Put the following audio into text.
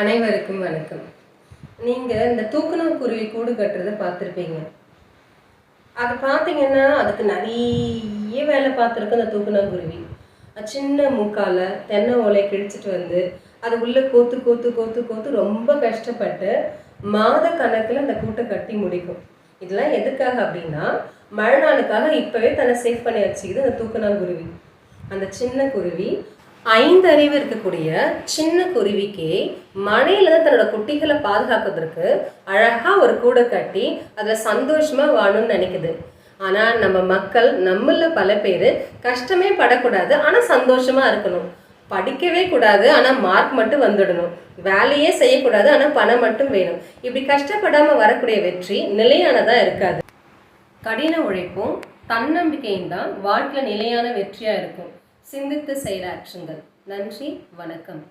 அனைவருக்கும் வணக்கம். நீங்கள் இந்த தூக்கணாங்குருவி கூடு கட்டுறதை பார்த்துருப்பீங்க. அதை பார்த்தீங்கன்னா அதுக்கு நிறைய வேலை பார்த்துருக்கு அந்த தூக்கணாங்குருவி அது சின்ன மூக்கால் தென்னை ஓலையை கிழிச்சிட்டு வந்து அது உள்ளே கோத்து கோத்து கோத்து கோத்து ரொம்ப கஷ்டப்பட்டு மாத கணக்கில் அந்த கூட்டை கட்டி முடிக்கும். இதெல்லாம் எதுக்காக அப்படின்னா மழை நாளுக்காக இப்போவே தன்னை சேஃப் பண்ணி வச்சுக்குது அந்த தூக்கணாங்குருவி அந்த சின்ன குருவி ஐந்து அறிவு இருக்கக்கூடிய சின்ன குருவிக்கு மழையில தான் தன்னோட குட்டிகளை பாதுகாக்கிறதுக்கு அழகா ஒரு கூடை கட்டி அதுல சந்தோஷமா வாழணும்னு நினைக்குது. ஆனா நம்ம மக்கள் நம்மள பல பேர் கஷ்டமே படக்கூடாது ஆனா சந்தோஷமா இருக்கணும். படிக்கவே கூடாது ஆனா மார்க் மட்டும் வந்துடணும். வேலையே செய்யக்கூடாது ஆனா பணம் மட்டும் வேணும். இப்படி கஷ்டப்படாம வரக்கூடிய வெற்றி நிலையானதா இருக்காது. கடின உழைப்பும் தன்னம்பிக்கையும் தான் வாழ்க்கையில் நிலையான வெற்றியாக இருக்கும். சிந்தித்து செய்கிற நன்றி வணக்கம்.